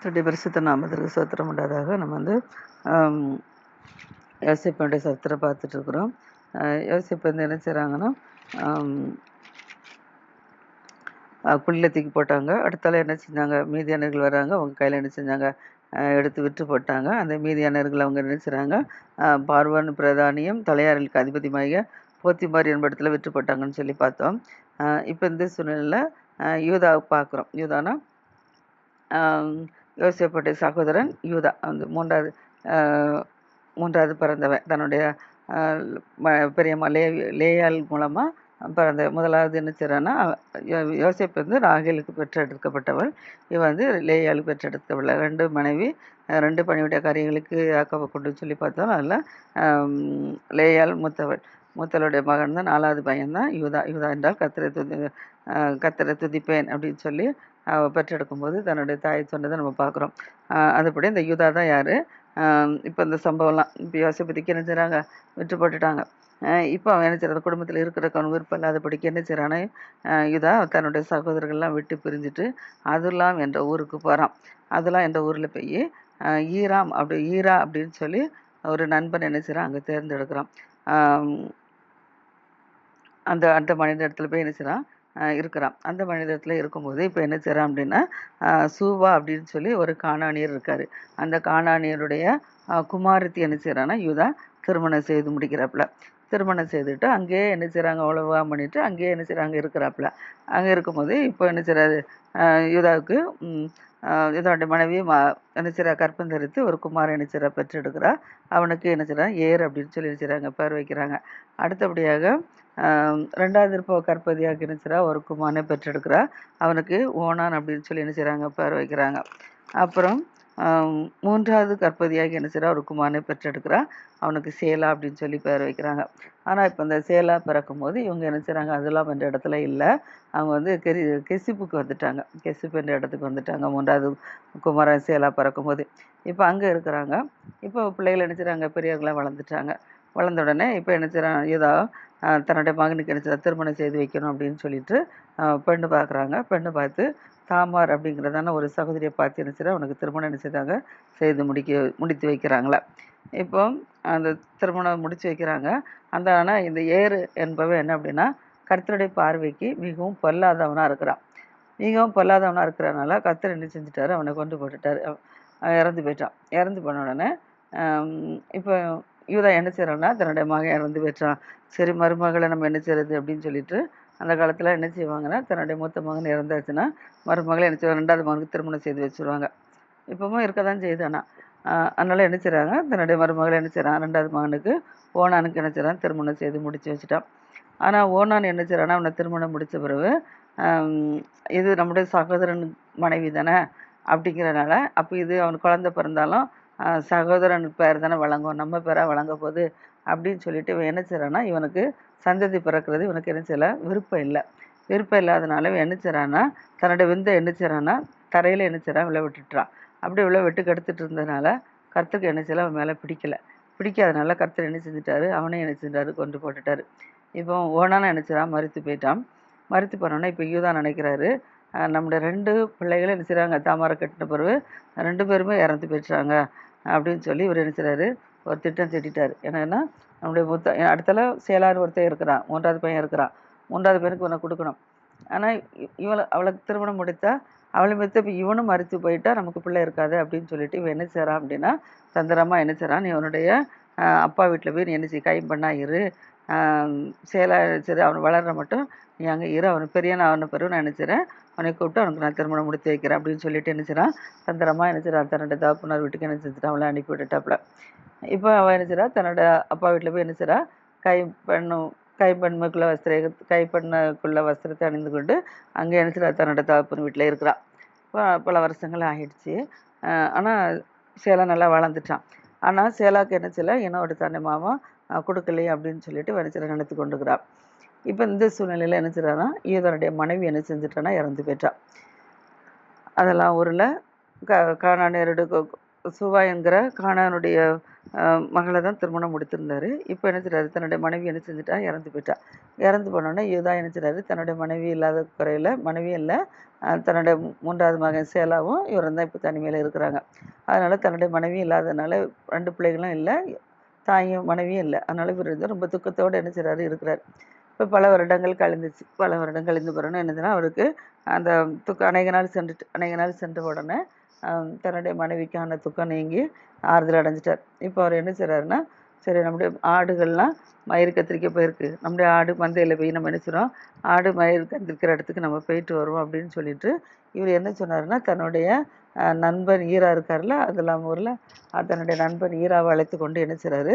கர்த்தருடைய பரிசுத்த நாமத்திற்கு சோத்திரம் உண்டாதாக நம்ம வந்து யோசிப்பனுடைய சரித்திரை பார்த்துட்ருக்குறோம் யோசிப்பு வந்து என்ன செய்கிறாங்கன்னா புல்ல தூக்கி போட்டாங்க. அடுத்தால என்ன செஞ்சாங்க? மீதியானர்கள் வராங்க. அவங்க கையில் என்ன செஞ்சாங்க? எடுத்து விற்று போட்டாங்க. அந்த மீதியானர்கள் அவங்க என்ன செய்கிறாங்க பார்வன் பிரதானியும் தலையார்களுக்கு அதிபதிமாக போத்திமாரி என்படத்தில் விற்று போட்டாங்கன்னு சொல்லி பார்த்தோம். இப்போ இந்த சூழ்நிலையில் யூதாவை பார்க்குறோம். யூதானா யோசேப்புடைய சகோதரன் யூதா வந்து மூன்றாவது மூன்றாவது பிறந்தவன். தன்னுடைய பெரியம்மா லே லேயால் மூலமாக பிறந்த முதலாவது என்ன செய்கிறான்னா யோசேப்பு வந்து ராகேலுக்கு பெற்றெடுக்கப்பட்டவள். இவன் வந்து லேயாளுக்கு பெற்றெடுக்கப்படல. ரெண்டு மனைவி ரெண்டு பணியுடைய காரியங்களுக்கு ஆக்க கொண்டு சொல்லி பார்த்தோம் அதில் லேயால் மூத்தவள். மூத்தவளுடைய மகன் தான் நாலாவது பையன் தான் யூதா. யூதா என்றால் கத்திரை துதி ஆஹ், கத்திரை துதிப்பேன் அப்படின்னு சொல்லி பெற்றெடுக்கும்போது தன்னுடைய தாய் சொன்னதை நம்ம பார்க்குறோம். அதுபடி இந்த யூதா தான் யார்? இப்போ இந்த சம்பவம்லாம் இப்போ யோசிப்பதிக்கு என்ன செய்கிறாங்க விட்டு போட்டுட்டாங்க. இப்போ அவன் என்ன செய்யறது குடும்பத்தில் இருக்கிறக்கவன் விருப்பம் இல்லாதபடிக்கு என்ன செய்கிறானே யூதா தன்னுடைய சகோதரர்கள்லாம் விட்டு பிரிஞ்சுட்டு அதுலாம் என்ற ஊருக்கு போகிறான் அதெல்லாம் என்ற ஊரில் போய் ஈராம் அப்படி ஈரா அப்படின்னு சொல்லி ஒரு நண்பன் என்ன செய்கிறான் அங்கே தேர்ந்தெடுக்கிறான். அந்த அந்த மனித இடத்துல போய் என்ன செய்கிறான் இருக்கிறான். அந்த மனிதத்தில் இருக்கும்போது இப்போ என்ன செய்கிறான் அப்படின்னா சூவா அப்படின்னு சொல்லி ஒரு காணானியர் இருக்கார். அந்த காணானியருடைய குமாரத்தி என்ன செய்கிறான்னா யூதா திருமணம் செய்து முடிக்கிறாப்புல. திருமணம் செய்துட்டு அங்கேயே என்ன செய்கிறாங்க அவ்வளோவா பண்ணிவிட்டு அங்கேயே என்ன செய்கிறாங்க இருக்கிறாப்புல. அங்கே இருக்கும்போது இப்போ என்ன செய்கிறாரு யூதாவுக்கு இதோட மனைவி மா என்ன செய்கிறா கற்பம் தரித்து ஒரு குமாரன் என்ன செய்கிறா பெற்றெடுக்கிறா. அவனுக்கு என்ன செய்கிறான் ஏர் அப்படின்னு சொல்லி என்ன செய்கிறாங்க பேர் வைக்கிறாங்க. அடுத்தபடியாக ரெண்டாவது இப்போ கற்பதியாக இருந்துச்சுரா ஒரு குமாரனை பெற்றெடுக்கிறா. அவனுக்கு ஓனான் அப்படின்னு சொல்லி என்ன செய்கிறாங்க பேர் வைக்கிறாங்க. அப்புறம் மூன்றாவது கற்பதியாக என்ன செய்கிறா ஒரு குமாரனை பெற்றெடுக்கிறா. அவனுக்கு சேலா அப்படின்னு சொல்லி பேர் வைக்கிறாங்க. ஆனால் இப்போ இந்த சேலா பிறக்கும்போது இவங்க என்ன செய்கிறாங்க அதெல்லாம் என்ற இடத்துல இல்லை. அவங்க வந்து கெரி கெசிப்புக்கு வந்துட்டாங்க. கெசிப்பு என்ற இடத்துக்கு வந்துட்டாங்க. மூன்றாவது குமாரன் சேலா பிறக்கும்போது. இப்போ அங்கே இருக்கிறாங்க. இப்போ பிள்ளைகள் என்ன செய்கிறாங்க பெரியவர்களாம் வளர்ந்துட்டாங்க. வளர்ந்த உடனே இப்போ என்ன செய்கிறாங்க ஏதோ தன்னுடைய மகனுக்கு என்ன திருமணம் செய்து வைக்கணும் அப்படின்னு சொல்லிட்டு பெண்ணு பார்க்குறாங்க. பெண்ணு பார்த்து தாமார் அப்படிங்கிறதான ஒரு சகோதரியை பார்த்து என்ன செய்ய அவனுக்கு திருமணம் என்ன செய்தாங்க? செய்து முடிக்க முடித்து வைக்கிறாங்களா? இப்போ அந்த திருமணம் முடித்து வைக்கிறாங்க. அந்த ஆனால் இந்த ஏறு என்பவன் என்ன அப்படின்னா கர்த்தருடைய பார்வைக்கு மிகவும் பொல்லாதவனாக இருக்கிறான். மிகவும் பொல்லாதவனாக இருக்கிறனால கர்த்தர் என்ன செஞ்சுட்டாரு? அவனை கொண்டு போட்டுட்டார். இறந்து போயிட்டான். இறந்து போன உடனே இப்போ யூதா என்ன செய்கிறான்னா தன்னுடைய மகன் இறந்து போயிட்டான் சரி மருமகளை நம்ம என்ன செய்யறது அப்படின்னு சொல்லிட்டு அந்த காலத்தில் என்ன செய்வாங்கன்னா தன்னுடைய மூத்த மகன் இறந்தாச்சுன்னா மருமகளை என்ன செய்வாங்க ரெண்டாவது மகனுக்கு திருமணம் செய்து வச்சுருவாங்க. இப்பவும் இருக்க தான் செய்யுது ஆனால் அதனால் என்ன செய்கிறாங்க தன்னுடைய மருமகளை என்ன செய்கிறான் ரெண்டாவது மகனுக்கு ஓனானுக்கு என்ன செய்கிறான் திருமணம் செய்து முடித்து வச்சுட்டான். ஆனால் ஓனான் என்ன செய்கிறான்னா அவனை திருமணம் முடித்த பிறகு இது நம்முடைய சகோதரன் மனைவி தானே அப்படிங்கிறனால அப்போ இது அவன் குழந்தை பிறந்தாலும் சகோதரன் பேர் தானே வழங்கும். நம்ம பேராக வழங்க போகுது அப்படின்னு சொல்லிட்டு இவன் என்ன செய்கிறான்னா இவனுக்கு சந்ததி பிறக்கிறது இவனுக்கு என்ன செய்யல? விருப்பம் இல்லை. விருப்பம் இல்லாதனால இவன் என்ன செய்கிறான்னா தன்னோட விந்தை என்ன செய்கிறான்னா தரையில் என்ன செய்கிறான் விழ விட்டுட்டுறான் அப்படி விழ விட்டு கெடுத்துட்டு இருந்ததுனால கருத்துக்கு என்ன செய்யல? அவன் மேலே பிடிக்கல. பிடிக்காதனால கருத்து என்ன செஞ்சுட்டாரு? அவனையும் என்ன செஞ்சாரு? கொண்டு போட்டுட்டாரு. இப்போ ஓனான என்ன மறுத்து போயிட்டான். மறுத்து போனோன்னா இப்போ தான் நினைக்கிறாரு. ஆஹ் நம்முடைய ரெண்டு பிள்ளைகளும் என்ன செய்கிறாங்க தாமரை கட்டின பிறகு ரெண்டு பேருமே இறந்து போயிட்டாங்க. அப்படின்னு சொல்லி இவர் என்ன செய்கிறாரு ஒரு திட்டம் திட்டாரு என்னன்னா நம்முடைய மூத்த அடுத்தால சேலார் ஒருத்தன் இருக்கிறான். மூன்றாவது பையன் இருக்கிறான். மூன்றாவது பையனுக்கு இவனை கொடுக்கணும். ஆனால் இவளை அவளுக்கு திருமணம் முடித்தா அவளை மித்த இப்போ இவனும் மறுத்து போயிட்டா நமக்கு பிள்ளை இருக்காது அப்படின்னு சொல்லிட்டு இவன் என்ன செய்றான் அப்படின்னா தந்திரமாக என்ன செய்றான்? நீ அப்பா வீட்டில் போய் நீ என்ன செய்ய கையும் பண்ணா இரு. சேலா சரி அவன் வளர்ற மட்டும் நீ அங்கே இரு. அவன் பெரிய நான் அவனை பிறகு நான் நினச்சிறேன் அவனை கூப்பிட்டு அவனுக்கு நான் திருமணம் முடித்து வைக்கிறேன் அப்படின்னு சொல்லிட்டு என்ன செய்றான் தந்திரமா என்ன தன்னோட தன்னுடைய தகப்பனார் வீட்டுக்கு என்ன செஞ்சுட்டான் அவளை அனுப்பி விட்டுட்டாப்புல. இப்போ அவன் என்ன செய்றா? தன்னோட அப்பா வீட்டில் போய் என்ன செய்கிறா கை பண்ணும் கைப்பண்மைக்குள்ள வஸ்திர கைப்பெண்ணுக்குள்ள வஸ்திரத்தை அணிந்து கொண்டு அங்கே என்ன செய்றா? தன்னோட தகப்பன் வீட்டில் இருக்கிறான் ப- பல வருஷங்கள் ஆகிடுச்சு. ஆனால் சேலா நல்லா வளர்ந்துட்டான். ஆனால் சேலாக்கு என்ன செய்யல? என்னோட தன்னை மாமா கொடுக்கலையே அப்படின்னு சொல்லிட்டு வரிசை நினைத்து கொண்டுக்கிறான் இப்போ இந்த சூழ்நிலையில் என்ன செய்றான்னா ஈதனுடைய மனைவி என்ன செஞ்சுட்டான்னா இறந்து போயிட்டா. அதெல்லாம் ஊரில் க காணானியருடைய சுவா என்கிற காணானுடைய மகளை தான் திருமணம் முடித்திருந்தார். இப்போ என்ன செய்கிறாரு தன்னுடைய மனைவி என்ன செஞ்சுட்டா இறந்து போயிட்டா. இறந்து போனோடனே யூதா என்ன செய்றாரு தன்னுடைய மனைவி இல்லாத குறையில மனைவி இல்லை தன்னுடைய மூன்றாவது மகன் சேலாவும் இவரும் தான் இப்போ தனிமையில் இருக்கிறாங்க. அதனால தன்னுடைய மனைவி இல்லாதனால ரெண்டு பிள்ளைகளும் இல்லை தாயும் மனைவியும் இல்லை. அதனால இவர் வந்து ரொம்ப துக்கத்தோடு என்ன செய்கிறாரு இருக்கிறார். இப்போ பல வருடங்கள் கழிந்துச்சு. பல வருடம் கழிந்த பிறகு என்னதுன்னா அவருக்கு அந்த துக்கம் அநேக நாள் சென்றுட்டு அநேக நாள் சென்ற உடனே தன்னுடைய மனைவிக்கான துக்கம் நீங்கி ஆறுதல் அடைஞ்சிட்டார். இப்போ அவர் என்ன செய்கிறாருன்னா சரி நம்முடைய ஆடுகள்லாம் மயிறு கத்திரிக்க போயிருக்கு. நம்முடைய ஆடு மந்தையில் போய் நம்ம என்ன ஆடு மயிறு கத்திரிக்கிற இடத்துக்கு நம்ம போயிட்டு வருவோம் அப்படின்னு சொல்லிட்டு இவர் என்ன சொன்னாருன்னா தன்னுடைய நண்பன் ஈரா இருக்கார்ல அதெல்லாம் ஊரில் தன்னுடைய நண்பன் ஈராவை அழைத்து கொண்டு என்ன செய்கிறாரு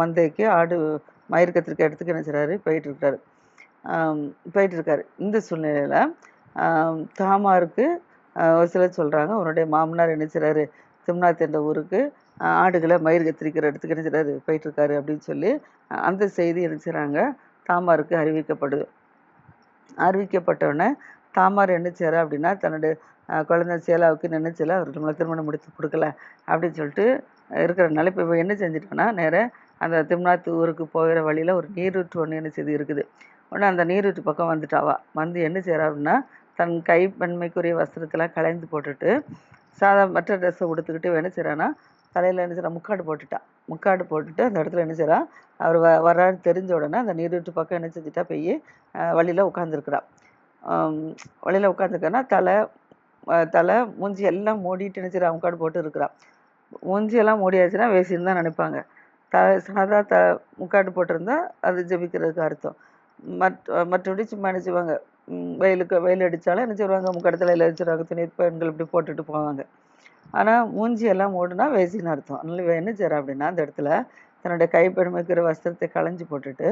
மந்தைக்கு ஆடு மயிர் கத்திரிக்க இடத்துக்கு என்ன செய்கிறாரு போயிட்டுருக்காரு போயிட்டுருக்காரு. இந்த சூழ்நிலையில் தாமாருக்கு ஒரு சிலர் சொல்கிறாங்க அவனுடைய மாமனார் என்ன செய்கிறாரு திம்னாத் என்ற ஊருக்கு ஆடுகளை மயிர் கத்திரிக்கிற இடத்துக்கு என்ன செய்கிறாரு போயிட்டுருக்காரு அப்படின்னு சொல்லி அந்த செய்தி என்ன செய்கிறாங்க தாமாருக்கு அறிவிக்கப்படுது. அறிவிக்கப்பட்டவுடனே தாமார் என்ன செய்கிறார் அப்படின்னா தன்னுடைய குழந்தை சேலாவுக்கு நினைச்சல அவர் நம்மளை திருமணம் முடித்து கொடுக்கல அப்படின்னு சொல்லிட்டு இருக்கிறனால இப்போ என்ன செஞ்சிட்டான்னா நேராக அந்த திம்னாத் ஊருக்கு போகிற வழியில் ஒரு நீரூற்று ஒன்று என்ன செய்து இருக்குது. உடனே அந்த நீரூற்று பக்கம் வந்துட்டாவா வந்து என்ன செய்கிறா அப்படின்னா தன் கை பெண்மைக்குரிய வஸ்திரத்தெல்லாம் களைந்து போட்டுட்டு சாதா மற்ற ட்ரெஸ்ஸை உடுத்துக்கிட்டு என்ன செய்கிறான்னா தலையில் என்ன செய்றா முக்காடு போட்டுட்டா. முக்காடு போட்டுட்டு அந்த இடத்துல என்ன செய்கிறான் அவர் வ வர்றாருன்னு தெரிஞ்ச உடனே அந்த நீரூற்று பக்கம் என்ன செஞ்சுட்டா போய் வழியில் உட்காந்துருக்குறா வழியில் உட்காந்துருக்கன்னா தலை தலை மூஞ்சி எல்லாம் மூடிட்டு என்ன செய்றா முக்காடு போட்டு இருக்கிறா. மூஞ்சியெல்லாம் மூடியாச்சுன்னா வேசின்னு தான் நினைப்பாங்க. த சாதா த முக்காடு போட்டிருந்தா அது ஜெபிக்கிறதுக்கு அர்த்தம். மற்ற மற்றபடி சும்மா என்ன செய்வாங்க? வெயிலுக்கு வெயில் அடித்தாலும் என்ன செய்வாங்க? முக்காடு தலையில் வச்சுருவாங்க துணி பெண்கள் இப்படி போட்டுட்டு போவாங்க. ஆனால் மூஞ்சி எல்லாம் மூடுனா வேசின்னு அர்த்தம். அதனால இவ என்ன அப்படின்னா அந்த இடத்துல தன்னுடைய கைப்பெருமைக்கிற வஸ்திரத்தை களைஞ்சி போட்டுட்டு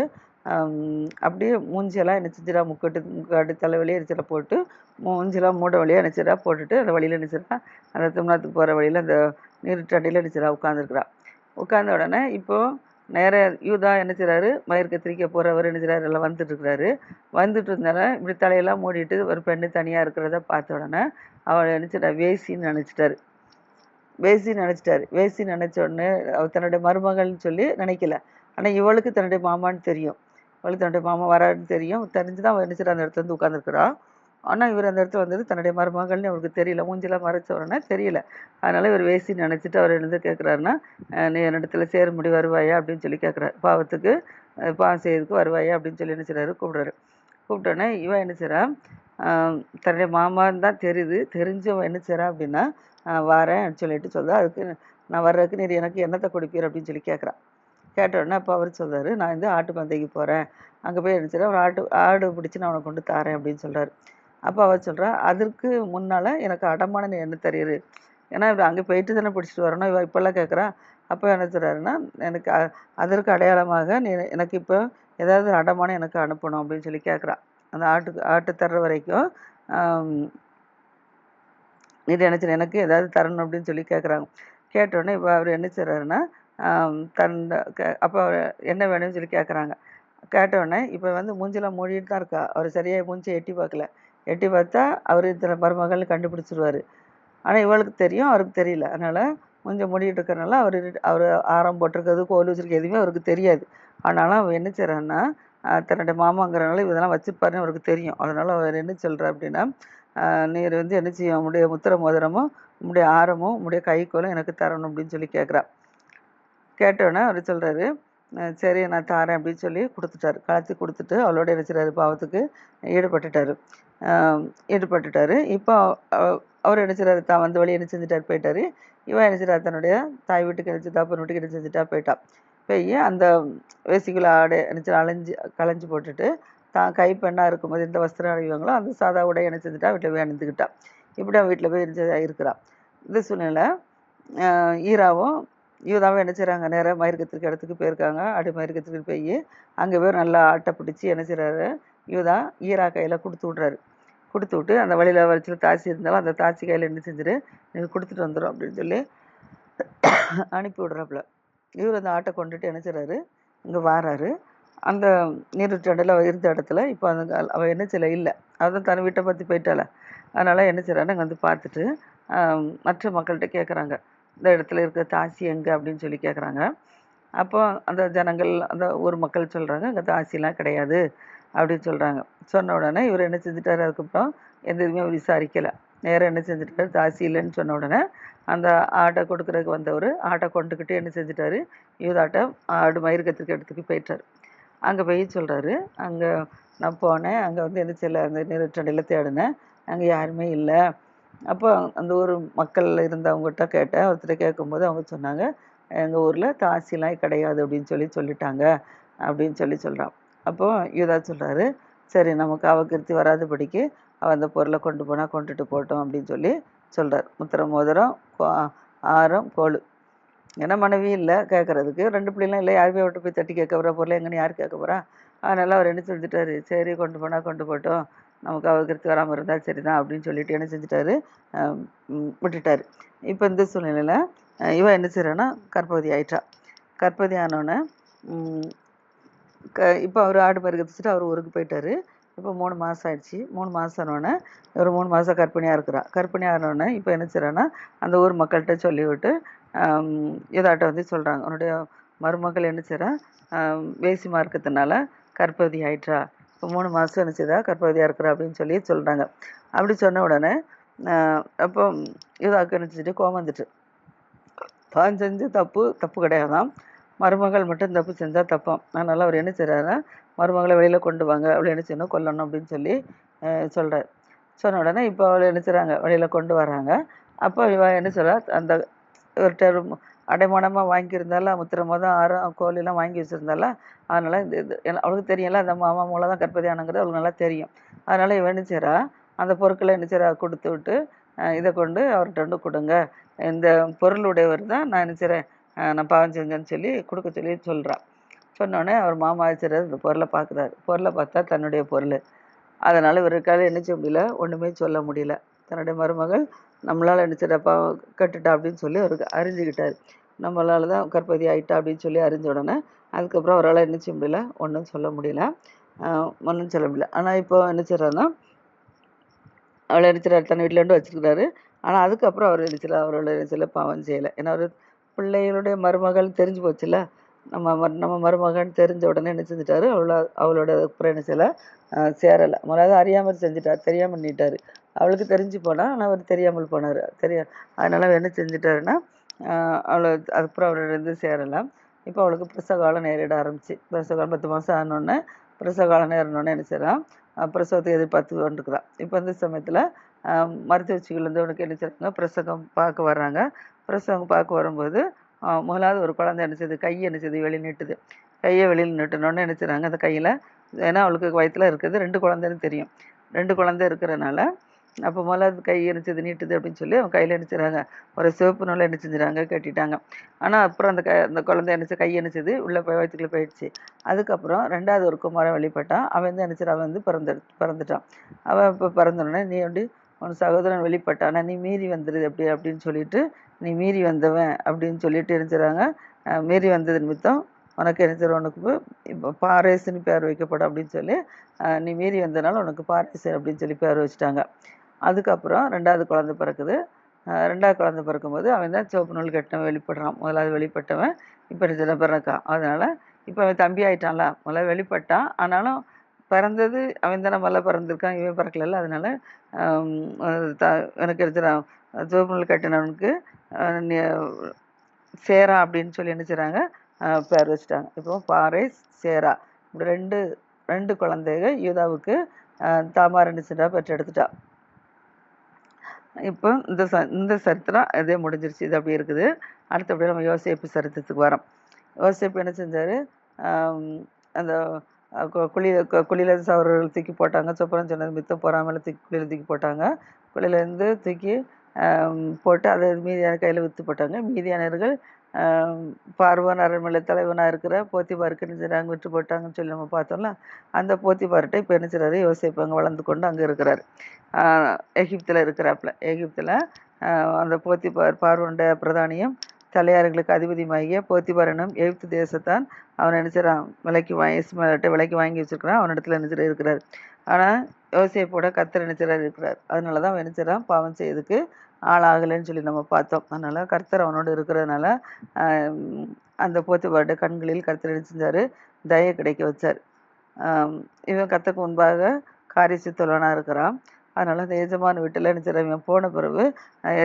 அப்படியே மூஞ்சியெல்லாம் என்ன செஞ்சிடா? முக்கட்டு முக்காடு தலைவலியே நினைச்சிடா போட்டு மூஞ்சிலாம் மூட வழியாக நினச்சிடா போட்டுட்டு அந்த வழியில் நினச்சிடா அந்த திருமணத்துக்கு போகிற வழியில் அந்த நீருட்டடியில் நினச்சிடா உட்காந்துருக்குறா உட்கார்ந்த உடனே இப்போது நேர யூதா என்ன செய்கிறாரு மயிர் கத்திரிக்க போகிறவர் என்ன செய்கிறாரு எல்லாம் வந்துட்டு இருக்கிறாரு. வந்துட்டு இருந்தால இப்படி தலையெல்லாம் மூடிட்டு ஒரு பெண்ணு தனியாக இருக்கிறத பார்த்த உடனே அவள் நினச்சிட்டா வேசின்னு நினச்சிட்டாரு. வேசி நினச்சிட்டாரு. வேசி நினச்ச உடனே அவள் தன்னுடைய மருமகள்னு சொல்லி நினைக்கல. ஆனால் இவளுக்கு தன்னுடைய மாமான்னு தெரியும். இவளுக்கு தன்னுடைய மாமா வரான்னு தெரியும். தெரிஞ்சு தான் அவள் நினச்சிட்டு அந்த இடத்துல வந்து உட்காந்துருக்குறான் ஆனால் இவர் அந்த இடத்துல வந்தது தன்னுடைய மருமகள்னு அவருக்கு தெரியல. மூஞ்சிலாம் மறைச்ச உடனே தெரியல. அதனால இவர் வேசி நினச்சிட்டு அவர் எழுந்து கேட்குறாருன்னா நீ என்னிடத்துல சேர முடி வருவாயா? அப்படின்னு சொல்லி கேட்குறாரு பாவத்துக்கு பாவம் செய்யறதுக்கு வருவாயா அப்படின்னு சொல்லி என்ன செய்றாரு? கூப்பிடுறாரு. கூப்பிட்டோன்னே இவன் என்ன செய்றா? தன்னுடைய மாமான்னு தான் தெரியுது. தெரிஞ்சவன் என்ன செய்றா அப்படின்னா வரேன் சொல்லிட்டு சொல்றா. அதுக்கு நான் வர்றதுக்கு நீர் எனக்கு என்னத்தை கொடுப்பீர்? அப்படின்னு சொல்லி கேட்குறா கேட்டோடனே அப்போ அவர் சொல்கிறாரு நான் இந்த ஆட்டு பந்தைக்கு போகிறேன் அங்கே போய் என்ன செய்றேன் ஒரு ஆட்டு ஆடு பிடிச்சி நான் அவனை கொண்டு தாரேன் அப்படின்னு சொல்கிறாரு அப்போ அவர் சொல்கிறா அதற்கு முன்னால் எனக்கு அடமான நீ என்ன தெரியுது ஏன்னா இப்ப அங்கே போயிட்டு தானே பிடிச்சிட்டு வரணும். இவ இப்போல்லாம் கேட்குறா அப்போ என்ன சொல்கிறாருன்னா எனக்கு அதற்கு அடையாளமாக நீ எனக்கு இப்போ ஏதாவது அடமானம் எனக்கு அனுப்பணும் அப்படின்னு சொல்லி கேட்குறா அந்த ஆட்டுக்கு ஆட்டு தர்ற வரைக்கும் இது நீ நினச்சி எனக்கு ஏதாவது தரணும் அப்படின்னு சொல்லி கேட்குறாங்க கேட்டோடனே இப்போ அவர் என்ன செய்கிறாருன்னா தன் அப்போ அவர் என்ன வேணும்னு சொல்லி கேட்குறாங்க கேட்டோடனே இப்போ வந்து மூஞ்சிலாம் மூடிட்டு தான் இருக்கா. அவர் சரியாக மூஞ்சி எட்டி பார்க்கல. எட்டி பார்த்தா அவர் இத்தனை மருமகள் கண்டுபிடிச்சிருவார். ஆனால் இவளுக்கு தெரியும் அவருக்கு தெரியல. அதனால் கொஞ்சம் மூடிட்டு இருக்கிறனால அவர் அவர் ஆரம் போட்டிருக்கிறது கோல் வச்சுருக்க எதுவுமே அவருக்கு தெரியாது. ஆனாலும் அவர் என்ன செய்கிறான்னா தன்னுடைய மாமாங்கிறனால இதெல்லாம் வச்சுப்பாருன்னு அவருக்கு தெரியும். அதனால் அவர் என்ன சொல்கிறார் அப்படின்னா நீர் வந்து என்ன செய்யும் உங்களுடைய முத்திர மோதிரமும் உங்களுடைய ஆரமும் உங்களுடைய கைக்கோலும் எனக்கு தரணும் அப்படின்னு சொல்லி கேட்குறா கேட்டோன்னே அவர் சொல்கிறாரு சரி நான் தாரேன் அப்படின்னு சொல்லி கொடுத்துட்டாரு. கலத்தி கொடுத்துட்டு அவளோட என்ன பாவத்துக்கு ஈடுபட்டுட்டாரு. ஈடுபட்டுட்டாரு இப்போ அவர் என்ன செய்றாரு? தான் வந்த வழி என்ன செஞ்சுட்டாரு போயிட்டாரு. இவன் என்ன செய்றா தன்னுடைய தாய் வீட்டுக்கு என்ன செஞ்சா அப்பன் வீட்டுக்கு என்ன செஞ்சுட்டா போயிட்டா. போய் அந்த வேசிக்குள்ள ஆடை என்ன செய்றா, அலைஞ்சு களைஞ்சு போட்டுட்டு தான் கைப்பெண்ணாக இருக்கும்போது எந்த வஸ்திரம் அணிவாங்களோ அந்த சாதா உடை என்ன செஞ்சுட்டா வீட்டில் போய் அணிந்துக்கிட்டா. இப்படி அவன் வீட்டில் போய் என்ன இருக்கிறான் இந்த சூழ்நிலை ஈராவும் யூதாவும் என்ன செய்கிறாங்க நேராக மயிர்கத்திற்கு இடத்துக்கு போயிருக்காங்க. அடி மயிர்கத்திற்கு போய் அங்கே போய் நல்லா ஆட்டை பிடிச்சி என்ன செய்கிறாரு யூதா ஈரா கையில் கொடுத்து விட்றாரு. கொடுத்து விட்டு அந்த வழியில் வரிச்சில் தாசி இருந்தாலும் அந்த தாசி கையில் என்ன செஞ்சிரு? நீங்கள் கொடுத்துட்டு வந்துடும் அப்படின்னு சொல்லி அனுப்பி விட்றாப்புல. இவர் அந்த ஆட்டை கொண்டுட்டு என்ன செய்கிறாரு இங்கே வாராரு. அந்த நீருற்றண்டில் அவள் இருந்த இடத்துல இப்போ அந்த அவள் அவ என்ன செய்யல? இல்லை. அதுதான் தன் வீட்டை பற்றி போயிட்டால அதனால் என்ன செய்றாரு அங்கே வந்து பார்த்துட்டு மற்ற மக்கள்கிட்ட கேட்குறாங்க இந்த இடத்துல இருக்கிற தாசி எங்கே? அப்படின்னு சொல்லி கேட்குறாங்க அப்போ அந்த ஜனங்கள் அந்த ஊர் மக்கள் சொல்கிறாங்க அங்கே தாசிலாம் கிடையாது. அப்படின்னு சொல்கிறாங்க சொன்ன உடனே இவர் என்ன செஞ்சுட்டாரு? அதுக்கப்புறம் எந்த இதுவுமே விசாரிக்கலை. நேராக என்ன செஞ்சுட்டாரு? தாசி இல்லைன்னு சொன்ன உடனே அந்த ஆட்டை கொடுக்குறதுக்கு வந்தவர் ஆட்டை கொண்டுக்கிட்டு என்ன செஞ்சுட்டாரு? யூதாட்டை ஆடு மயிறு கத்திரிக்க இடத்துக்கு போயிட்டார். அங்கே போய் சொல்கிறாரு அங்கே நான் போனேன். அங்கே வந்து என்ன செய்யல? அந்த நிலத்தடியில் தேடினேன். அங்கே யாருமே இல்லை. அப்போ அந்த ஊர் மக்கள் இருந்தவங்ககிட்ட கேட்டேன். ஒருத்தர் கேட்கும்போது அவங்க சொன்னாங்க எங்கள் ஊரில் தாசிலாம் கிடையாது அப்படின்னு சொல்லி சொல்லிட்டாங்க. அப்படின்னு சொல்லி சொல்கிறான் அப்போ யூதா சொல்கிறாரு சரி நமக்கு அவகிருத்தி வராதபடிக்கு அவள் அந்த பொருளை கொண்டு போனால் கொண்டுட்டு போட்டோம் அப்படின்னு சொல்லி சொல்கிறார் முத்திரம் மோதிரம் கோ- ஆரம் கோழு ஏன்னா மனைவி இல்லை கேட்குறதுக்கு ரெண்டு பிள்ளைலாம் இல்லை. யாருமே விட்டு போய் தட்டி கேட்க போகிறா பொருளை எங்கன்னு யார் கேட்க போகிறா அதனால் அவர் என்ன செஞ்சுட்டாரு சரி கொண்டு போனால் கொண்டு போட்டோம். நமக்கு அவகிருத்தி வராமல் இருந்தால் சரி தான் அப்படின்னு சொல்லிட்டு என்ன செஞ்சுட்டாரு? விட்டுட்டார். இப்போ இந்த சூழ்நிலையில் இவன் என்ன செய்கிறான்னா கர்ப்பவதி ஆயிட்டா. கர்ப்பவதி ஆனோடனே க இப்போ அவர் ஆடு மருந்து அவர் ஊருக்கு போயிட்டாரு. இப்போ மூணு மாதம் ஆயிடுச்சு. மூணு மாதம் ஆனோடனே ஒரு மூணு மாதம் கர்ப்பிணியாக இருக்கிறா. கர்ப்பிணியாக ஆனோடனே இப்போ என்ன செய்கிறான்னா அந்த ஊர் மக்கள்கிட்ட சொல்லிவிட்டு இதாட்ட வந்து சொல்கிறாங்க உன்னுடைய மருமகள் என்ன செய்கிறா வேசி மார்க்கத்தினால கர்ப்பவதி ஆயிட்டா இப்போ மூணு மாதம் என்ன செய்தா? கர்ப்பவதியாக இருக்கிறா அப்படின்னு சொல்லி சொல்கிறாங்க அப்படி சொன்ன உடனே அப்போ இதாக்கு என்ன செஞ்சுட்டு வந்துட்டு தான் செஞ்ச தப்பு தப்பு கிடையாதாம். மருமகள் மட்டும் தப்பு செஞ்சால் தப்பாம். அதனால் அவர் என்ன செய்கிறாருன்னா மருமகளை வெளியில் கொண்டு வாங்க அவளை என்ன செய்யணும்? கொல்லணும் அப்படின்னு சொல்லி சொல்கிறார் சொன்ன உடனே இப்போ அவளை என்ன செய்கிறாங்க வெளியில் கொண்டு வராங்க அப்போ இவ என்ன சொல்றா? அந்த இவர்கிட்ட அடைமானமாக வாங்கியிருந்தால முத்திரமாக தான் ஆரம் கோழிலாம் வாங்கி வச்சுருந்தால அதனால் இந்த இது அவளுக்கு தெரியல அந்த மாமா மூலம் தான் கற்பதி ஆனங்கிறது அவளுக்கு நல்லா தெரியும். அதனால் இவன் என்ன செய்கிறா அந்த பொருட்களை என்ன செய்றா? கொடுத்து விட்டு இதை கொண்டு அவர்கிட்ட வந்து கொடுங்க. இந்த பொருளுடையவர் தான் நான் என்ன செய்கிறேன் நான் பாவம் செஞ்சேன்னு சொல்லி கொடுக்க சொல்லி சொல்கிறான் சொன்னோடனே அவர் மாமா செய்கிறது இந்த பொருளை பார்க்குறாரு பொருளை பார்த்தா தன்னுடைய பொருள். அதனால் இவருக்கால என்ன செய்ய முடியல. ஒன்றுமே சொல்ல முடியல. தன்னுடைய மருமகள் நம்மளால் என்ன பாவம் கட்டுட்டா அப்படின்னு சொல்லி அவருக்கு அறிஞ்சுக்கிட்டார். நம்மளால் தான் கற்பதி ஆயிட்டா அப்படின்னு சொல்லி அறிஞ்ச உடனே அதுக்கப்புறம் அவரால் என்ன செய்ய முடியல. ஒன்றும் சொல்ல முடியல. ஒன்றும் சொல்ல முடியல. ஆனால் இப்போ என்ன செய்றாருன்னா அவளை என்ன தன் வீட்டிலேருந்து வச்சுருக்கிறாரு. ஆனால் அதுக்கப்புறம் அவர் என்ன அவரோட என்ன பாவம் செய்யலை. ஏன்னா அவர் பிள்ளைகளுடைய மருமகள் தெரிஞ்சு போச்சுல்ல? நம்ம நம்ம மருமகன் தெரிஞ்ச உடனே என்ன செஞ்சுட்டாரு? அவளை அவளோட அப்புறம் என்ன செய்யலை சேரலை. முதலாவது அறியாமல் செஞ்சுட்டார் தெரியாமல் பண்ணிட்டார் அவளுக்கு தெரிஞ்சு போனால் ஆனால் அவர் தெரியாமல் போனார். தெரிய அதனால் அவர் என்ன செஞ்சுட்டாருன்னா அவளை அதுக்கப்புறம் அவரோட இருந்து சேரலாம் இப்போ அவளுக்கு பிரசவ காலம் நேரிட ஆரம்பிச்சு. பிரசவ காலம் பத்து மாதம் ஆனோடனே பிரசவ காலம் நேரணுன்னே என்ன செய்யலாம் பிரசவத்தை எதிர்பார்த்து கொண்டிருக்கிறான் இப்போ இந்த சமயத்தில் மருத்துவச்சிகள் வந்து அவனுக்கு என்ன செய்றாங்க? பிரசவம் பார்க்க வர்றாங்க. பிரசவம் பார்க்க வரும்போது முதலாவது ஒரு குழந்தை என்ன செய்யுது? கையை என்ன செய்யுது? வெளியே நிட்டுது. கையை வெளியில் நீட்டினோடனே என்ன அந்த கையில் ஏன்னா அவளுக்கு வயித்துல இருக்குது. ரெண்டு குழந்தைன்னு தெரியும். ரெண்டு குழந்தை இருக்கிறனால அப்போ முதல்ல கை என்ன நீட்டுது அப்படின்னு சொல்லி அவன் கையில் என்ன ஒரு சிவப்பு நூலை என்ன செஞ்சுறாங்க? கட்டிட்டாங்க. ஆனால் அப்புறம் அந்த க அந்த குழந்தை என்ன கை என்ன உள்ளே போய் வயிற்றுக்குள்ளே போயிடுச்சு. அதுக்கப்புறம் ரெண்டாவது ஒரு குமாரம் வெளிப்பட்டான் அவன் வந்து என்ன அவன் வந்து பிறந்து பிறந்துட்டான். அவன் இப்போ பிறந்தோடனே நீ வந்து உன் சகோதரன் வெளிப்பட்டானா. நீ மீறி வந்துடுது எப்படி அப்படின்னு சொல்லிட்டு நீ மீறி வந்தவன் அப்படின்னு சொல்லிட்டு என்ன மீறி வந்தது நிமித்தம் உனக்கு என்ன உனக்கு இப்போ பாரேசுன்னு பேர் வைக்கப்படும் அப்படின்னு சொல்லி நீ மீறி வந்ததுனால உனக்கு பாரேசு அப்படின்னு சொல்லி பேர் வச்சுட்டாங்க. அதுக்கப்புறம் ரெண்டாவது குழந்தை பிறக்குது. ரெண்டாவது குழந்தை பிறக்கும்போது அவன் தான் சிவப்பு நூல் கட்டினவன் வெளிப்படுறான். முதலாவது வெளிப்பட்டவன் இப்போ சின்ன பிறக்கான். அதனால் இப்போ அவன் தம்பி ஆயிட்டான்ல. முதல்ல வெளிப்பட்டான். ஆனாலும் பிறந்தது அவன் தானே முதல்ல பிறந்திருக்கான் இவன் பிறக்கல அதனால த- எனக்கு இருக்கிறான் சிவப்பு கட்டினவனுக்கு சேரா அப்படின்னு சொல்லி என்ன பேர் வச்சுட்டாங்க. இப்போ பாரேஸ் சேரா. இப்படி ரெண்டு ரெண்டு குழந்தைக யூதாவுக்கு தாமார் என்ன பெற்று பெற்றெடுத்துட்டா. இப்போ இந்த ச இந்த சரித்திரம் இதே முடிஞ்சிருச்சு. இது அப்படி இருக்குது. அடுத்தபடியாக நம்ம யோசேப்பு சரித்திரத்துக்கு வரோம். யோசேப்பு என்ன செஞ்சார்? அந்த குழியில கு- குழியில சவரர்கள் தூக்கி போட்டாங்க. சொப்பரம் சொன்னது மித்தம் பொறாமல் தூக்கி குழியில் தூக்கி போட்டாங்க. குழியிலேருந்து தூக்கி போட்டு அதை மீதியான கையில் விற்று போட்டாங்க. மீதியானவர்கள் பார்வன் அரண்மனை தலைவனாக இருக்கிற போத்திபாருக்கு நினைச்சாங்க செய்றாங்க? விட்டு போட்டாங்கன்னு சொல்லி நம்ம பார்த்தோம்ல அந்த போத்திபார்ட்டை இப்போ என்ன யோசிப்பாங்க வளர்ந்து கொண்டு அங்கே இருக்கிறார். எகிப்தில் இருக்கிறாப்புல. எகிப்தில் அந்த போத்திபார் பார்வனுடைய பிரதானியும் தலையார்களுக்கு அதிபதியுமாகிய போத்திபரனும் எகிப்து தேசத்தான் அவன் நினைச்சிடான் விலைக்கு வாங்கி இஸ்மாயில்கிட்ட விலைக்கு வாங்கி வச்சிருக்கிறான். அவனிடத்துல நினைச்சிட இருக்கிறார். ஆனால் யோசேப்போட கத்தர் நினைச்சிடார் இருக்கிறார். அதனால தான் அவன் நினைச்சிடான் பாவம் செய்யறதுக்கு ஆளாகலைன்னு சொல்லி நம்ம பார்த்தோம். அதனால் கர்த்தர் அவனோடு இருக்கிறதுனால அந்த போத்திபாருடைய கண்களில் கர்த்தர் என்ன செஞ்சார்? தயை கிடைக்க வச்சார். இவன் கர்த்தருக்கு முன்பாக காரிய இருக்கிறான். அதனால் அந்த எஜமான வீட்டில் என்ன போன பிறகு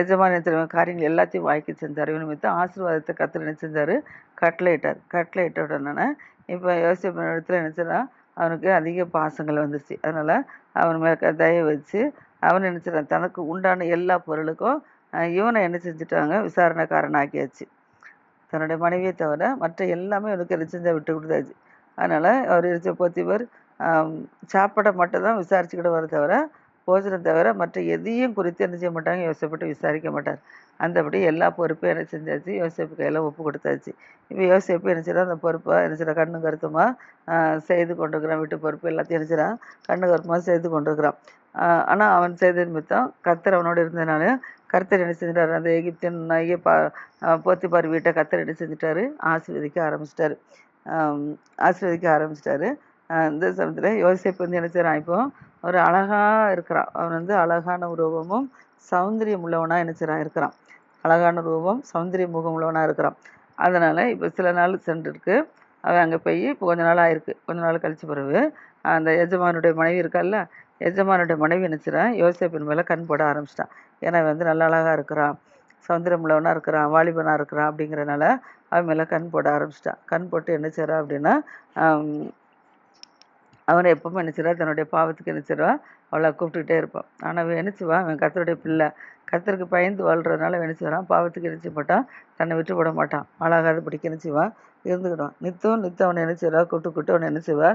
எஜமான எஜமான் என்ன காரியங்கள் எல்லாத்தையும் வாய்க்கு செஞ்சார். இவன் நிமித்தம் ஆசீர்வாதத்தை கற்று என்ன செஞ்சார்? கட்டளையிட்டார். கட்டளையிட்ட உடனே இப்போ யோசிப்பின் இடத்துல நினச்சினா அவனுக்கு அதிக பாசங்கள் வந்துருச்சு. அதனால் அவன் மேலே தயவு வச்சு அவன் என்ன தனக்கு உண்டான எல்லா பொருளுக்கும் இவனை என்ன செஞ்சுட்டாங்க விசாரணைக்காரன் ஆக்கியாச்சு தன்னுடைய மனைவியை தவிர மற்ற எல்லாமே அவனுக்கு என்ன விட்டு கொடுத்தாச்சு. அதனால் அவர் இருச்ச போத்திவர் சாப்பிட மட்டும் தான் விசாரிச்சுக்கிடுவார் தவிர போஜனம் தவிர மற்ற எதையும் குறித்து என்ன செய்ய மாட்டாங்க யோசிப்பட்டு விசாரிக்க மாட்டார். அந்தபடி எல்லா பொறுப்பையும் என்ன செஞ்சாச்சு. யோசிப்பு கையில் ஒப்பு கொடுத்தாச்சு. இப்போ யோசிப்பு என்ன செய்யறா அந்த பொறுப்பை என்ன செய்யறா கண்ணு கருத்துமா செய்து கொண்டிருக்கிறான். வீட்டு பொறுப்பு எல்லாத்தையும் என்ன கண்ணு கருத்துமா செய்து கொண்டிருக்கிறான். ஆனால் அவன் செய்த நிமித்தம் கர்த்தர் அவனோடு இருந்ததுனால கர்த்தர் என்ன செஞ்சிட்டாரு? அந்த எகிப்தின் நைய பா போத்திப்பார் வீட்டை கர்த்தர் என்ன செஞ்சிட்டாரு? ஆசீர்வதிக்க ஆரம்பிச்சிட்டாரு. ஆசீர்வதிக்க ஆரம்பிச்சிட்டாரு. இந்த சமயத்தில் யோசிப்பு வந்து என்ன செய்கிறான் இப்போ? ஒரு அழகாக இருக்கிறான் அவன் வந்து அழகான உருவமும் சௌந்தரியம் உள்ளவனாக என்ன இருக்கிறான். அழகான ரூபம் சௌந்தரிய முகம் உள்ளவனாக இருக்கிறான். அதனால் இப்போ சில நாள் சென்றிருக்கு. அவன் அங்கே போய் இப்போ கொஞ்ச நாள் ஆயிருக்கு. கொஞ்ச நாள் கழிச்ச பிறகு அந்த எஜமானுடைய மனைவி இருக்கால்ல எஜமானுடைய மனைவி நினச்சிறான் யோசிப்பின் மேலே கண் போட ஆரம்பிச்சிட்டான் ஏன்னா வந்து நல்ல அழகாக இருக்கிறான் சௌந்தரியம் உள்ளவனாக இருக்கிறான் வாலிபனாக இருக்கிறான் அப்படிங்கிறனால அவன் மேலே கண் போட ஆரம்பிச்சிட்டான் கண் போட்டு என்ன செய்கிறான் அப்படின்னா அவனை எப்பவும் என்ன தன்னுடைய பாவத்துக்கு என்ன செய்றா? அவளை கூப்பிட்டுக்கிட்டே இருப்பான் ஆனால் அவன் என்ன அவன் கத்தருடைய பிள்ளை. கத்தருக்கு பயந்து வாழ்கிறதுனால அவன் என்ன செய்வான் பாவத்துக்கு நினச்சி மாட்டான். தன்னை விட்டு விட மாட்டான். ஆளாகாத படிக்க என்ன இருந்துக்கிடுவான். நித்தம் நித்தம் அவனை என்ன செய்வா கூட்டு அவனை என்ன செய்வா?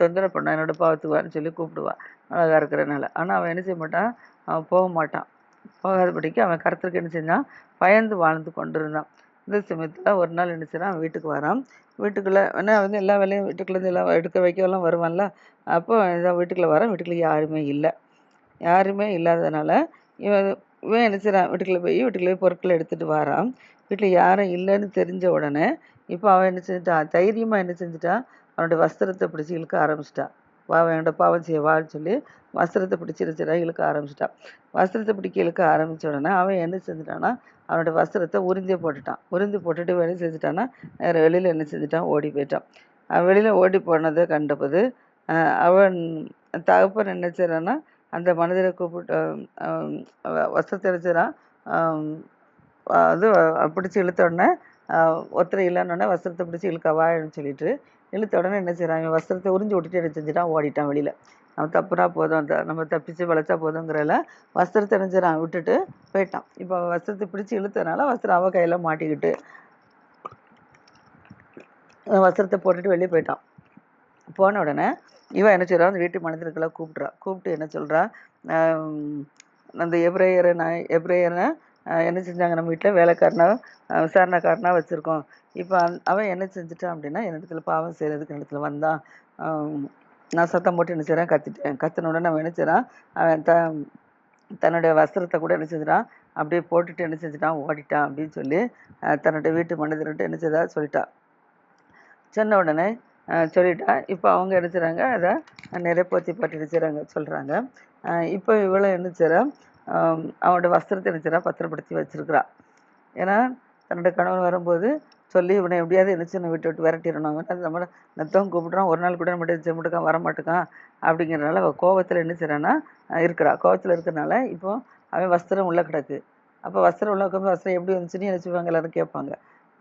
தொந்தரவு பண்ணா என்னோட பாவத்துக்கு வான்னு சொல்லி கூப்பிடுவான் அழகாக இருக்கிறனால. ஆனால் அவன் என்ன செய்ய மாட்டான்? அவன் போக மாட்டான். போகாதபடிக்கு அவன் கருத்துக்கு என்ன செஞ்சான்? பயந்து வாழ்ந்து கொண்டிருந்தான். இந்த சமயத்தில் ஒரு நாள் என்ன செய்றான்? வீட்டுக்கு வரான். வீட்டுக்குள்ளே ஏன்னா வந்து எல்லா வேலையும் வீட்டுக்குள்ளேருந்து எல்லாம் எடுக்க வைக்கலாம் வருவான்ல. அப்போ இதான் வீட்டுக்குள்ளே வரான். வீட்டுக்குள்ளே யாருமே இல்லை. யாருமே இல்லாததுனால இவன் இவன் என்ன செய்கிறான் வீட்டுக்குள்ளே போய் வீட்டுக்குள்ளே பொருட்களை எடுத்துகிட்டு வரான். வீட்டில் யாரும் இல்லைன்னு தெரிஞ்ச உடனே இப்போ அவன் என்ன செஞ்சுட்டான்? தைரியமாக என்ன செஞ்சுட்டான்? அவனோட வஸ்திரத்தை பிடிச்சி இழுக்க ஆரம்பிச்சிட்டான். வா என்னோட பாவம் செய்ய வான்னு சொல்லி வஸ்திரத்தை பிடிச்சி இழுச்சிடா இழுக்க ஆரம்பிச்சிட்டான். வஸ்திரத்தை பிடிக்க இழுக்க ஆரம்பித்த உடனே அவன் என்ன செஞ்சுட்டான்னா அவனோட வஸ்திரத்தை உறிஞ்சே போட்டுட்டான். உறிஞ்சு போட்டுட்டு இவன் செஞ்சுட்டான்னா வேறு வெளியில் என்ன செஞ்சுட்டான்? ஓடி போயிட்டான். அவன் வெளியில் ஓடி போனதை கண்டபோது அவன் தகப்பன் என்ன செய்கிறான்னா அந்த மனிதரை கூப்பிட்டு வஸ்திரத்தை என்ன அது பிடிச்சி இழுத்த உடனே ஒருத்தர் இல்லைன்னொடனே வஸ்திரத்தை பிடிச்சி இழுக்கவா சொல்லிட்டு இழுத்த உடனே என்ன செய்றான்? வஸ்திரத்தை உறிஞ்சு விட்டுட்டு என்ன செஞ்சுட்டான்? ஓடிட்டான் வெளியில். அவன் தப்புனா போதும். அந்த நம்ம தப்பிச்சு வளைச்சா போதுங்கிறல வஸ்திரத்தை தெரிஞ்சிடான் விட்டுட்டு போயிட்டான். இப்போ வஸ்திரத்தை பிடிச்சி இழுத்தனால வஸ்திரம் அவ கையில் மாட்டிக்கிட்டு வஸ்திரத்தை போட்டுட்டு வெளியே போயிட்டான். போன உடனே இவன் என்ன செய்றா அந்த வீட்டு மனிதர்களெல்லாம் கூப்பிட்றா. கூப்பிட்டு என்ன சொல்கிறா அந்த எப்ரேயரை நான் எப்ரேயரை என்ன செஞ்சாங்க நம்ம வீட்டில் வேலைக்காரனாக விசாரணைக்காரனாக வச்சுருக்கோம். இப்போ அவன் என்ன செஞ்சுட்டான் அப்படின்னா என்னிடத்துல பாவம் செய்கிறதுக்கு இடத்துல வந்தான். நான் சத்தம் போட்டு என்ன செய்கிறேன் கத்திட்டேன். கத்தின உடனே அவன் என்ன செய்றான்? அவன் த தன்னுடைய வஸ்திரத்தை கூட என்ன செஞ்சிட்டான்? அப்படியே போட்டுட்டு என்ன செஞ்சிட்டான்? ஓடிட்டான் அப்படின்னு சொல்லி தன்னுடைய வீட்டு மனிதர்கிட்ட என்ன செய்தா? சொல்லிட்டான். சொன்ன உடனே சொல்லிட்டான். சொல்லிட்டா இப்போ அவங்க என்ன செய்கிறாங்க அதை நிறைப்போத்தி பாட்டு என்ன செய்கிறாங்க சொல்கிறாங்க இப்போ இவ்வளோ என்ன செய்றா? அவனோட வஸ்திரத்தை என்ன செய்றா? பத்திரப்படுத்தி வச்சிருக்கிறா. ஏன்னா தன்னோட கணவன் வரும்போது சொல்லி இவனை எப்படியாவது என்ன விட்டு விட்டு விரட்டிடணும். அது நம்மளை நத்தம் கூப்பிட்றான். ஒரு நாள் கூட மட்டும் செம்முட்டுக்கான் வர மாட்டேக்கான் அப்படிங்கிறனால அவள் கோவத்தில் என்ன செய்கிறான்னா இருக்கிறா. கோவத்தில் இருக்கிறனால இப்போ அவன் வஸ்திரம் உள்ளே கிடக்கு. அப்போ வஸ்திரம் உள்ள இருக்கும்போது வஸ்திரம் எப்படி வந்துச்சுன்னு என்ன செய்வாங்க? எல்லாரும் கேட்பாங்க.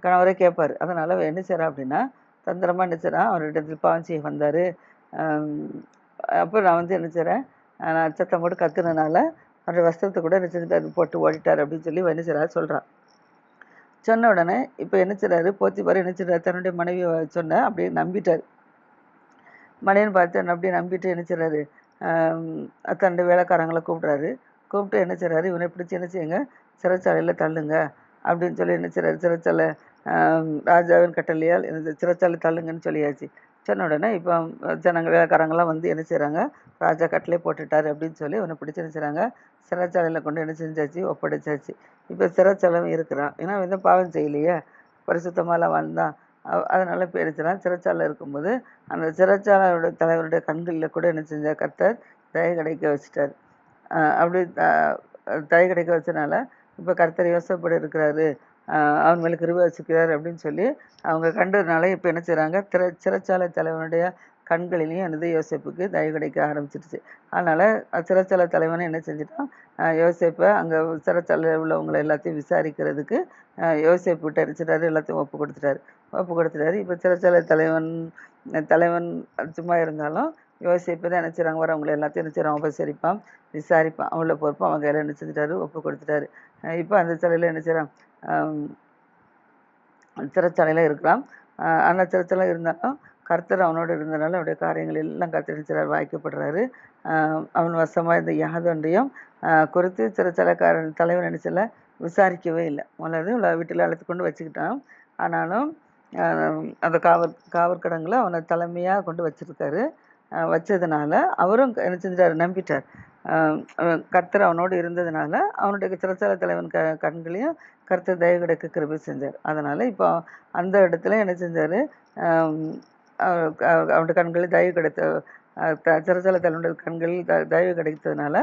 கணவரே கேட்பார். அதனால் அவன் என்ன செய்கிறான் அப்படின்னா தந்திரமாக என்ன செய்கிறான் அவர்கிட்ட திருப்பாவன் செய்ய வந்தார். அப்போ நான் வந்து என்ன செய்கிறேன் நான் சத்தம் போட்டு கத்துனதுனால அவருடைய வஸ்திரத்தை கூட என்ன செஞ்சுட்டாரு? போட்டு ஓடிட்டார் அப்படின்னு சொல்லி என்ன செய்கிறா சொல்கிறான் சொன்ன உடனே இப்போ என்ன செய்றாரு? போத்திபார் என்ன செய்றாரு? தன்னுடைய மனைவி சொன்ன அப்படியே நம்பிட்டார். மனைவின்னு பார்த்து அப்படியே நம்பிட்டு என்ன செய்கிறாரு தன்னுடைய வேலைக்காரங்களை கூப்பிட்றாரு. கூப்பிட்டு என்ன செய்கிறாரு இவனை பிடிச்சி என்ன செய்யுங்க? சிறைச்சாலையில் தள்ளுங்க. அப்படின்னு சொல்லி என்ன செய்றாரு? சிறைச்சாலை ராஜாவின் கட்டளையால் இந்த சிறைச்சாலை தள்ளுங்கன்னு சொல்லியாச்சு. சொன்ன உடனே இப்போ ஜனங்க வேலைக்காரங்களாம் வந்து என்ன செய்கிறாங்க ராஜா கட்டளை போட்டுட்டார் அப்படின்னு சொல்லி உன்னை பிடிச்சி என்ன சிறைச்சாலையில் கொண்டு என்ன செஞ்சாச்சு? ஒப்படைச்சாச்சு. இப்போ சிறைச்சாலையும் இருக்கிறான். ஏன்னா அவன் எதுவும் பாவம் செய்யலையே. பரிசுத்தமாலாம் வாழ்ந்தான். அதனால் அதனால இப்போ என்ன சிறைச்சாலை இருக்கும்போது அந்த சிறைச்சாலையோட தலைவருடைய கண்களில் கூட என்ன செஞ்சார் கர்த்தர் தய கிடைக்க வச்சுட்டார். அப்படி தய தயை கிடைக்க வச்சனால இப்போ கர்த்தர் யோசப்பட இருக்கிறாரு. அவங்களுக்கு அவன் மேலே வச்சுக்கிறார் அப்படின்னு சொல்லி அவங்க கண்டதுனால இப்போ என்ன செய்கிறாங்க திரை சிறைச்சாலை தலைவனுடைய கண்களிலையும் என்னது யோசிப்புக்கு தயவு கிடைக்க ஆரம்பிச்சிருச்சு அதனால் சிறைச்சாலை தலைவனை என்ன செஞ்சிட்டான்? யோசிப்பை யோசேப்பை அங்கே சிறைச்சாலையில் உள்ளவங்களை எல்லாத்தையும் விசாரிக்கிறதுக்கு யோசிப்பு விட்டு அடிச்சிட்டாரு எல்லாத்தையும் ஒப்பு கொடுத்துட்டாரு. ஒப்பு கொடுத்துட்டாரு. இப்போ சிறைச்சாலை தலைவன் தலைவன் சும்மா இருந்தாலும் யோசிப்பு தான் என்ன செய்கிறாங்க வரவங்களை எல்லாத்தையும் என்ன உபசரிப்பான் விசாரிப்பான் அவங்கள பொறுப்பு அவங்க கையில் என்ன செஞ்சுட்டாரு? ஒப்பு கொடுத்துட்டாரு. இப்போ அந்த சிலையில் என்ன செய்கிறான் சிறைச்சாலையில் இருக்கலாம். ஆனால் சிறைச்சாலை இருந்தாலும் கர்த்தர் அவனோடு இருந்தனால அவருடைய காரியங்கள் எல்லாம் கர்த்தர் சிலர் வாய்க்கப்படுறாரு. அவன் வசமாக இந்த யாதொன்றையும் குறித்து குறித்து சிறைச்சாலைக்காரன் தலைவன் என்ன செய்யல விசாரிக்கவே இல்லை. அல்லது வீட்டில் அழைத்து கொண்டு வச்சுக்கிட்டான். ஆனாலும் அந்த காவல் காவற்கடங்களை அவனை தலைமையாக கொண்டு வச்சிருக்காரு. வச்சதுனால அவரும் என்ன செஞ்சார் நம்பிட்டார். கர்த்தர் அவனோடு இருந்ததுனால அவனுடைய சிறச்சால தலைவன் க கண்களையும் கர்த்தர் தயவு கிடைக்க கிருபை செஞ்சார். அதனால் இப்போ அந்த இடத்துல என்ன செஞ்சார் ஆஹ் அவனுடைய கண்களில் தயவு கிடைத்த ஆஹ் தலைவனுடைய கண்களில் த தயவு கிடைத்ததுனால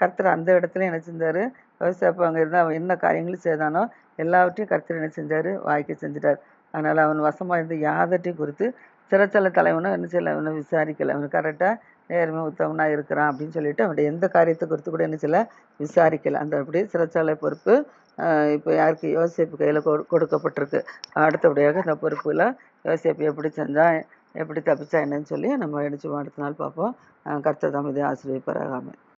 கர்த்தர் அந்த இடத்துல என்ன செஞ்சார்? யோசிப்பா அங்கே இருந்தால் அவன் என்ன காரியங்களும் செய்தானோ எல்லாவற்றையும் கர்த்தர் என்ன செஞ்சார்? வாய்க்க செஞ்சிட்டார். அதனால் அவன் வசமாக இருந்து யாதட்டையும் குறித்து சிறச்சல தலைவனும் என்ன செய்யல அவனை விசாரிக்கலை. அவன் கரெக்டாக நேர்மை உத்தவனாக இருக்கிறான் அப்படின்னு சொல்லிட்டு அவனுடைய எந்த காரியத்தை குறித்து கூட என்ன சில விசாரிக்கல. அந்த அப்படியே சிறைச்சாலை பொறுப்பு இப்போ யாருக்கு? யோசிப்பு கையில் கொடு கொடுக்கப்பட்டிருக்கு. அடுத்தபடியாக அந்த பொறுப்பில் யோசிப்பு எப்படி செஞ்சான் எப்படி தப்பிச்சா என்னன்னு சொல்லி நம்ம எடுத்து அடுத்த நாள் பார்ப்போம். கர்த்தர் தமது ஆசிரியப்பராகாமல்